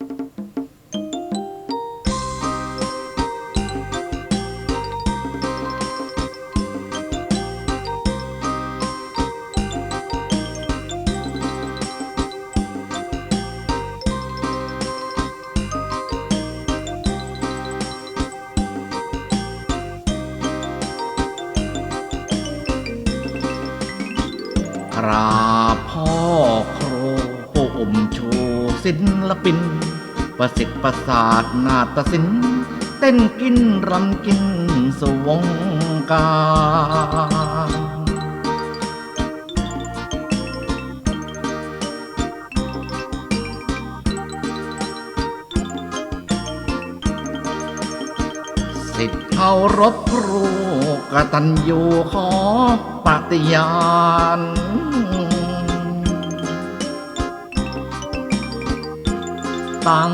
กราบพ่อครูผู้อมชูศิลปิน ประสิทธิ์ประสาทนาฏศิลป์เต้นกินรำกินสวงการสิทธิ์เคารพครูกตัญญูขอปฏิญาณ ตั้ง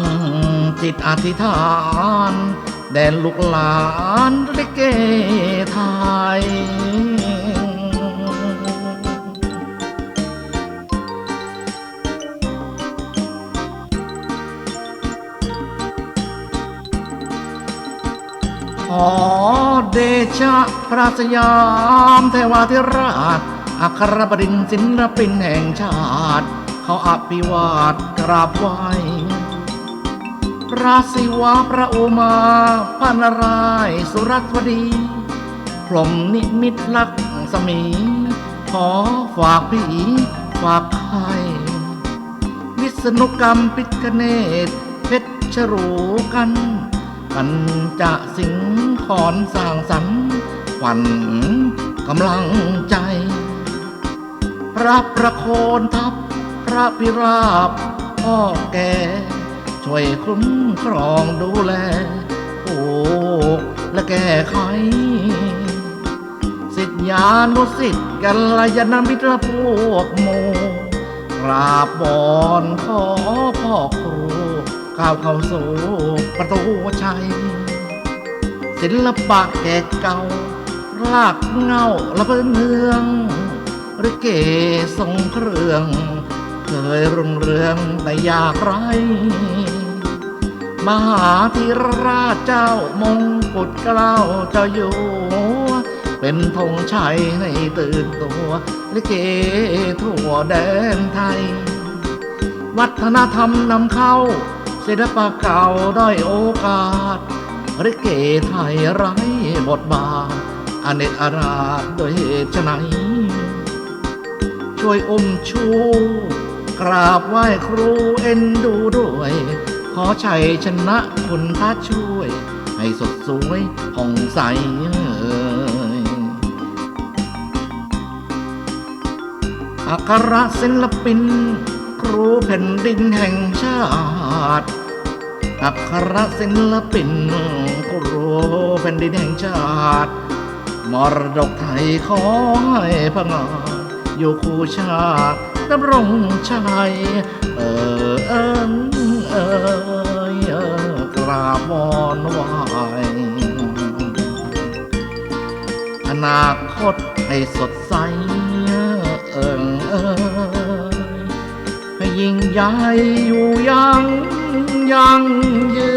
จิตอธิษฐาน แด่ลูกหลานลิเกไทยขอเดชะพระสยามเทวาธิราช อัครบดินศิลปินแห่งชาติ เขาอภิวาทกราบไหว้ พระศิวะพระโอมาพระนารายสุรัตวดี พรหมนิมิตลักษมี ขอฝากผีฝากไข่วิษณุกรรมปิกเนตเพชรชรูกัน กันจะสิงขอนสร้างสรรค์ขวัญกำลังใจ พระประโคนทัพพระพิราบพ่อแก่ ช่วยคุ้มครองดูแลโอ้และแก้ไขสิทธิานุสิทธิ์กัลยาณมิตรพวกโมกราบบอนขอพ่อครูก้าวเข้าสู่ประตูชัย ศิลปะแก่เก่ารากเงาละเพิ่นเมืองหรือเกทรงเครื่อง เคยรุ่งเรืองแต่อยากไร มหาธิราชเจ้ามงกุฎเกล้าเจ้าอยู่ เป็นธงชัยให้ตื่นตัว ลิเกทั่วแดนไทย วัฒนธรรมนำเข้าศิลปะเก่าด้อยโอกาสริเกไทยไร้บทบาทอเนกอาราชโดยเหตุไฉนช่วยอมชูกราบไหว้ครูเอ็นดูด้วย ขอชัยชนะคุณพระช่วย ให้สดสวยผ่องใสเอ่ยอัครศิลปิน ครูแผ่นดินแห่งชาติอัครศิลปิน ครูแผ่นดินแห่งชาติ มรดกไทยขอให้พงาอยู่คู่ชาติดำรงชัยเออ นาคตให้สดใสเอิงเอยให้ยิ่งใหญ่อยู่ยังยังยืน